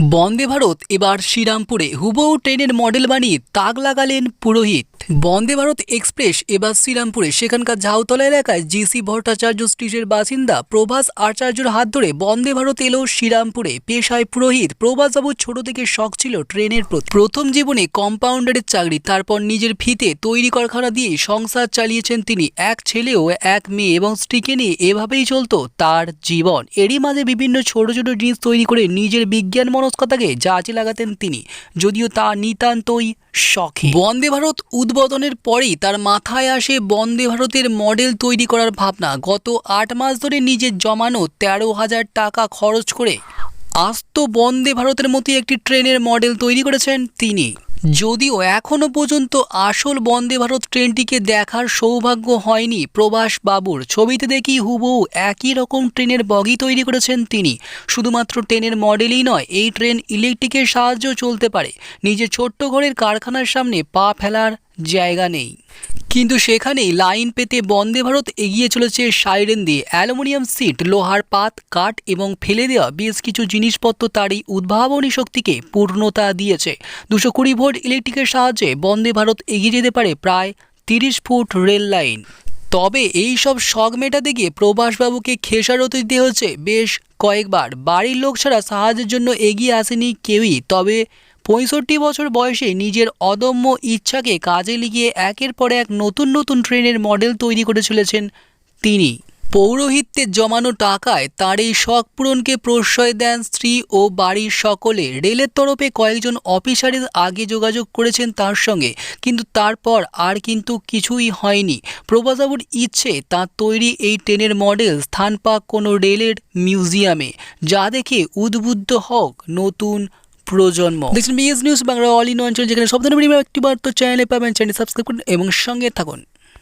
বন্দে ভারত এবার শ্রীরামপুরে। হুবহু ট্রেনের মডেল বানিয়ে তাক লাগালেন পুরোহিত। বন্দে ভারত এক্সপ্রেস এবার শ্রীরামপুরে। সেখানকার ঝাউতলা এলাকায় জিসি ভট্টাচার্য স্ট্রিটের বাসিন্দা প্রভাস আচার্যর হাত ধরে বন্দে ভারত এলো শ্রীরামপুরে। পেশায় পুরোহিত প্রভাসবাবু ছোট থেকে শখ ছিল ট্রেনের প্রথম জীবনে কম্পাউন্ডারের চাকরি, তারপর নিজের ফিতে তৈরি কারখানা দিয়ে সংসার চালিয়েছেন তিনি। এক ছেলে ও এক মেয়ে এবং স্ত্রীকে নিয়ে এভাবেই চলতো তার জীবন। এরই মাঝে বিভিন্ন ছোট ছোট জিনিস তৈরি করে নিজের বিজ্ঞান মনস্কতাকে জাজে লাগাতেন তিনি। যদিও তা নিতান্তই শখে। বন্দে ভারত উদ্বোধনের পরেই তার মাথায় আসে বন্দে ভারতের মডেল তৈরি করার ভাবনা। গত আট মাস ধরে নিজের জমানো তেরো হাজার টাকা খরচ করে আস্ত বন্দে ভারতের মতোই একটি ট্রেনের মডেল তৈরি করেছেন তিনি। যদিও এখনও পর্যন্ত আসল বন্দে ভারত ট্রেনটিকে দেখার সৌভাগ্য হয়নি প্রবাস বাবুর। ছবিতে দেখি হুবহু একই রকম ট্রেনের বগি তৈরি করেছেন তিনি। শুধুমাত্র ট্রেনের মডেলই নয়, এই ট্রেন ইলেকট্রিকের সাহায্যেও চলতে পারে। নিজের ছোট্ট ঘরের কারখানার সামনে পা ফেলার জায়গা নেই। কিন্তু সেখানেই লাইন পেতে বন্দে ভারত এগিয়ে চলেছে সাইরেন দিয়ে। অ্যালুমিনিয়াম সিট, লোহার পাত, কাঠ এবং ফেলে দেওয়া বেশ কিছু জিনিসপত্র তার এই উদ্ভাবনী শক্তিকে পূর্ণতা দিয়েছে। দুশো কুড়ি ভোল্ট ইলেকট্রিকের সাহায্যে বন্দে ভারত এগিয়ে যেতে পারে প্রায় তিরিশ ফুট রেল লাইন। তবে এই সব শখ মেটাতে গিয়ে প্রভাসবাবুকে খেসারত দিতে হচ্ছে বেশ কয়েকবার। বাড়ির লোক ছাড়া সাহায্যের জন্য এগিয়ে আসেনি কেউই। তবে পঁয়ষট্টি বছর বয়সে নিজের অদম্য ইচ্ছাকে কাজে লিগিয়ে একের পর এক নতুন নতুন ট্রেনের মডেল তৈরি করে চলেছেন তিনি। পৌরোহিত্যের জমানো টাকায় তার এই শখ পূরণকে প্রশ্রয় দেন স্ত্রী ও বাড়ির সকলে। রেলের তরফে কয়েকজন অফিসারের আগে যোগাযোগ করেছেন তার সঙ্গে, কিন্তু তারপর আর কিন্তু কিছুই হয়নি। প্রভাসবাবুর ইচ্ছে, তার তৈরি এই ট্রেনের মডেল স্থান পাক কোনো রেলের মিউজিয়ামে, যা দেখে উদ্বুদ্ধ হোক নতুন প্রজন্ম। দেখছেন BS news Bangla all in অঞ্চল যেখানে সব ধরনের একটি বার্তা চ্যানেলে পাবেন চ্যানেল সাবস্ক্রাইব করুন এবং সঙ্গে থাকুন।